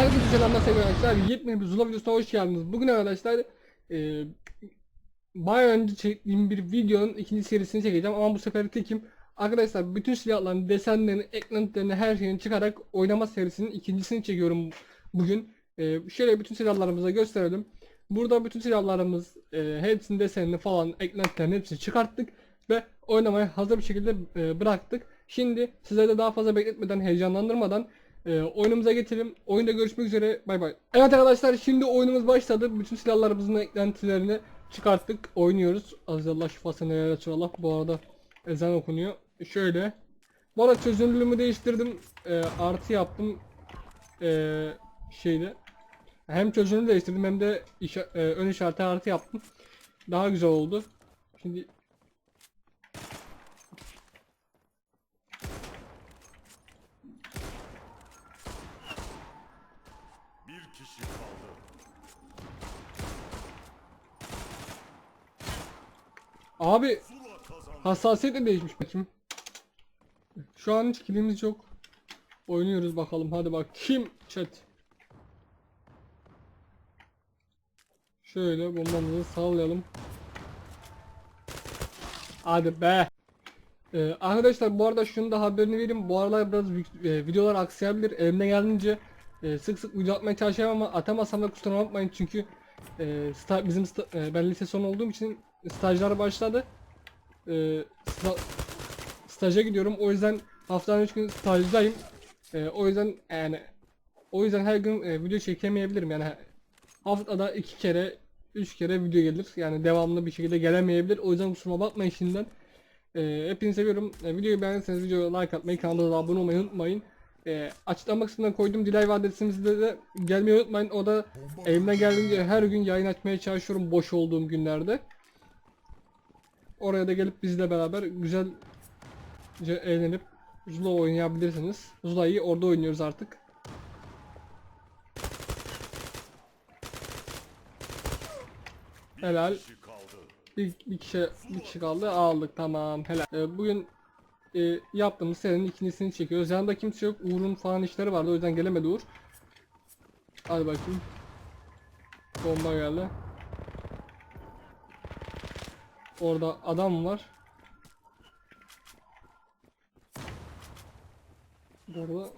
Herkese selamlar sevgili arkadaşlar. Yepyeni bir Zula videosuna hoş geldiniz. Bugün arkadaşlar e, bayağı önce çektiğim bir videonun ikinci serisini çekeceğim ama bu sefer tekim. Arkadaşlar bütün silahların desenlerini, eklentilerini, her şeyini çıkarak oynama serisinin ikincisini çekiyorum bugün. E, şöyle bütün silahlarımızı gösterelim. Burada bütün silahlarımız e, hepsinin desenini falan, eklentilerini hepsini çıkarttık ve oynamaya hazır bir şekilde e, bıraktık. Şimdi sizleri de daha fazla bekletmeden, heyecanlandırmadan e, oyunumuza geçelim. Oyunda görüşmek üzere. Bay bay. Evet arkadaşlar şimdi oyunumuz başladı. Bütün silahlarımızın eklentilerini çıkarttık. Oynuyoruz. Aziz Allah şifasını neler Allah. Bu arada ezan okunuyor. Şöyle. Bu arada çözünürlüğümü değiştirdim. E, artı yaptım. E, şeyde. Hem çözünürlüğü değiştirdim hem de işa- e, ön işareti artı yaptım. Daha güzel oldu. Şimdi Bir kişi kaldı. Abi. Hassasiyet de değişmiş bakayım. Şu an hiç kilimiz yok. Oynuyoruz bakalım hadi bak kim chat. Şöyle bombamızı sallayalım. Hadi be. Ee, arkadaşlar bu arada şunu da haberini vereyim. Bu aralar biraz e, videolar aksayabilir. Elimden geldiğince e, sık sık video atmaya çalışıyorum ama atamasam da kusura bakmayın çünkü e, sta- bizim sta- e, ben lise sonu olduğum için stajlar başladı e, sta- staja gidiyorum. O yüzden haftanın 3 gün stajdayım. E, o yüzden yani o yüzden her gün e, video çekemeyebilirim. Yani haftada 2 kere 3 kere video gelir. Yani devamlı bir şekilde gelemeyebilir. O yüzden kusuruma bakmayın şimdiden. E, hepinizi seviyorum. E, videoyu beğendiyseniz videoya like atmayı, kanala abone olmayı unutmayın. E, açıklama kısmına koydum Dilay adresimizde de gelmeyi unutmayın. O da elimden geldiğince her gün yayın açmaya çalışıyorum boş olduğum günlerde. Oraya da gelip bizle beraber güzelce eğlenip Zula oynayabilirsiniz. Zula'yı orada oynuyoruz artık. Helal. Bir, bir kişi bir kişi kaldı aldık tamam helal. Ee, bugün e, yaptığımız serinin ikincisini çekiyoruz. Yanında kimse yok. Uğur'un falan işleri vardı o yüzden gelemedi Uğur. Hadi bakayım. Bomba geldi. Orada adam var. Burada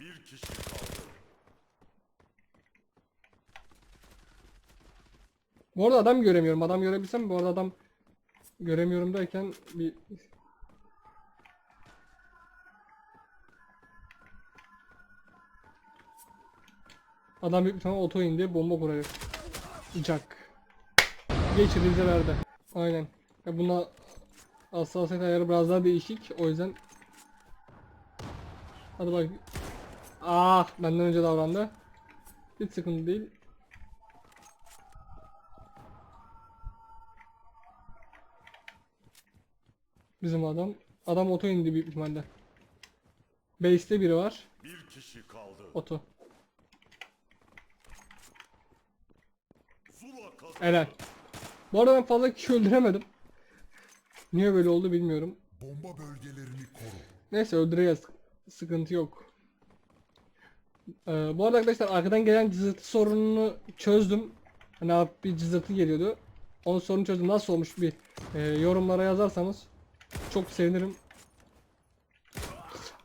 Bir kişi kaldı. Bu arada adam göremiyorum. Adam görebilsem bu arada adam göremiyorum derken bir Adam bir tane oto indi bomba kuruyor. Jack. Geçirildi verdi. Aynen. Ya buna hassasiyet ayarı biraz daha değişik. O yüzden Hadi bak. Ah benden önce davrandı. Hiç sıkıntı değil. Bizim adam. Adam oto indi büyük ihtimalle. Base'te biri var. Bir kişi kaldı. Oto. Helal. Bu arada ben fazla kişi öldüremedim. Niye böyle oldu bilmiyorum. Bomba bölgelerini koru. Neyse öldüreceğiz. Sıkıntı yok. Ee, bu arada arkadaşlar arkadan gelen cızırtı sorununu çözdüm. Hani bir cızırtı geliyordu. Onun sorunu çözdüm. Nasıl olmuş bir e, yorumlara yazarsanız çok sevinirim.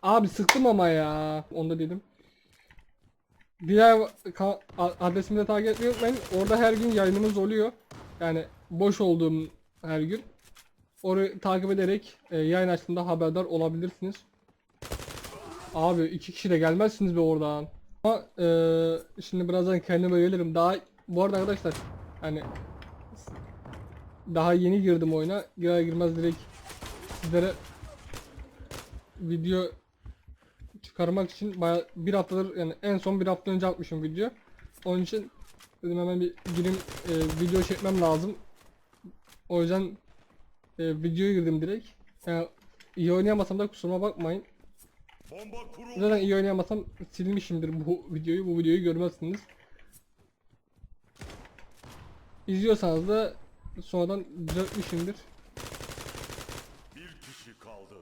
Abi sıktım ama ya. Onu da dedim. Diğer adresimi de takip etmeyi unutmayın. Orada her gün yayınımız oluyor. Yani boş olduğum her gün. Orayı takip ederek e, yayın açtığında haberdar olabilirsiniz. Abi iki kişi de gelmezsiniz be oradan. Ama e, şimdi birazdan kendime gelirim. Daha bu arada arkadaşlar hani daha yeni girdim oyuna. Girer girmez direkt sizlere video çıkarmak için bayağı bir haftadır yani en son bir hafta önce atmışım video. Onun için dedim hemen bir gireyim e, video çekmem lazım. O yüzden e, videoya girdim direkt. Yani iyi oynayamasam da kusuruma bakmayın. Zaten iyi oynayamasam silmişimdir bu videoyu. Bu videoyu görmezsiniz. İzliyorsanız da sonradan düzeltmişimdir. Bir kişi kaldı.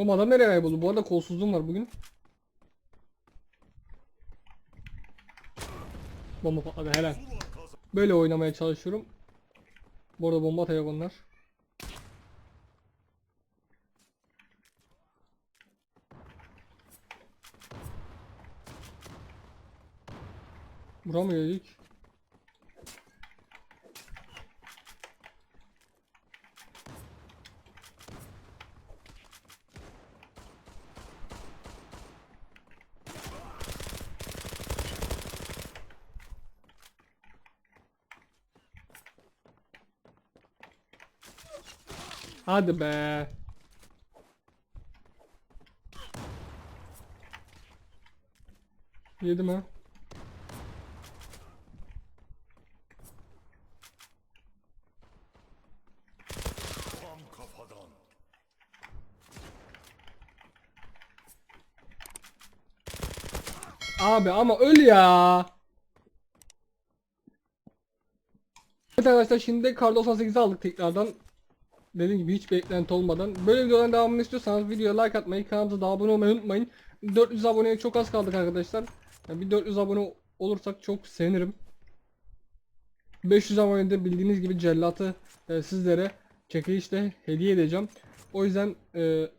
O adam nereye kayboldu? Bu arada kolsuzluğum var bugün. Bomba patladı helal. Böyle oynamaya çalışıyorum. Bu arada bomba atacak onlar. Vuramıyor ilk. Hadi be. Yedi mi? Abi ama öl ya. Evet arkadaşlar şimdi Kar 98'i aldık tekrardan. Dediğim gibi hiç beklenti olmadan. Böyle videoların devamını istiyorsanız videoya like atmayı, kanalımıza da abone olmayı unutmayın. 400 aboneye çok az kaldık arkadaşlar. Yani bir 400 abone olursak çok sevinirim. 500 abonede bildiğiniz gibi cellatı e, sizlere çekilişle hediye edeceğim. O yüzden e,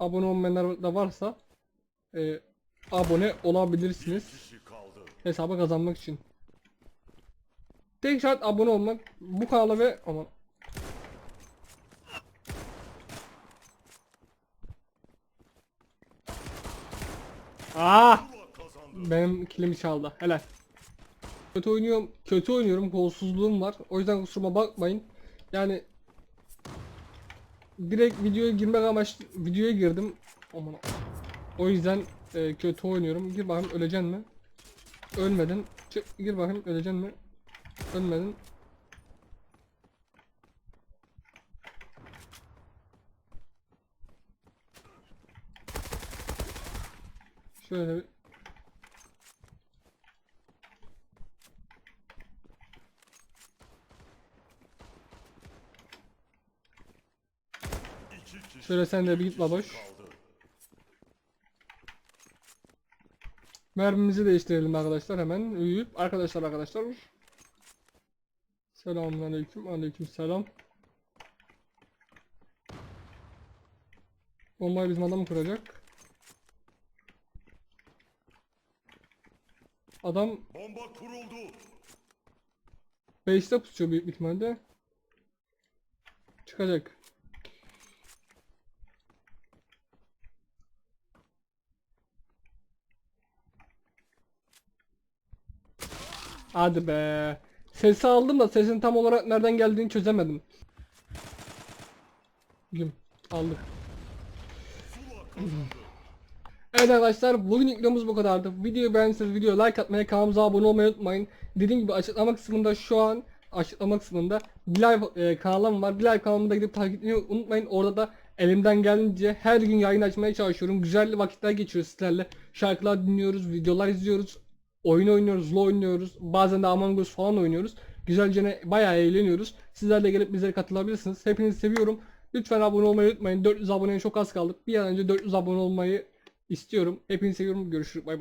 abone olmayanlar da varsa e, abone olabilirsiniz hesabı kazanmak için. Tek şart abone olmak bu kanala ve aman Ah! Zula kazandı. Benim kilimi çaldı. Helal. Kötü oynuyorum. Kötü oynuyorum. Kolsuzluğum var. O yüzden kusuruma bakmayın. Yani direkt videoya girmek amaçlı videoya girdim. Aman. O yüzden e, kötü oynuyorum. Gir bakayım öleceksin mi? Ölmedin. Çık gir bakayım öleceksin mi? Ölmedin. Şöyle. Şöyle sen de bir git baboş. Mermimizi değiştirelim arkadaşlar hemen. Uyuyup arkadaşlar arkadaşlar. Selamun aleyküm. Aleyküm selam. Bombayı bizim adam kuracak. Adam Bomba kuruldu. base'te pusuyor büyük ihtimalle. Çıkacak. Hadi be. Sesi aldım da sesin tam olarak nereden geldiğini çözemedim. Güm. Aldık. Evet arkadaşlar bugün videomuz bu kadardı. Videoyu beğendiyseniz videoya like atmayı, kanalımıza abone olmayı unutmayın. Dediğim gibi açıklama kısmında şu an açıklama kısmında bir live e, kanalım var. Bir live kanalımı da gidip takip etmeyi unutmayın. Orada da elimden geldiğince her gün yayın açmaya çalışıyorum. Güzel vakitler geçiriyoruz sizlerle. Şarkılar dinliyoruz, videolar izliyoruz. Oyun oynuyoruz, LoL oynuyoruz. Bazen de Among Us falan oynuyoruz. Güzelce bayağı eğleniyoruz. Sizler de gelip bizlere katılabilirsiniz. Hepinizi seviyorum. Lütfen abone olmayı unutmayın. 400 aboneye çok az kaldık. Bir an önce 400 abone olmayı istiyorum. Hepinizi seviyorum. Görüşürüz. Bay bay.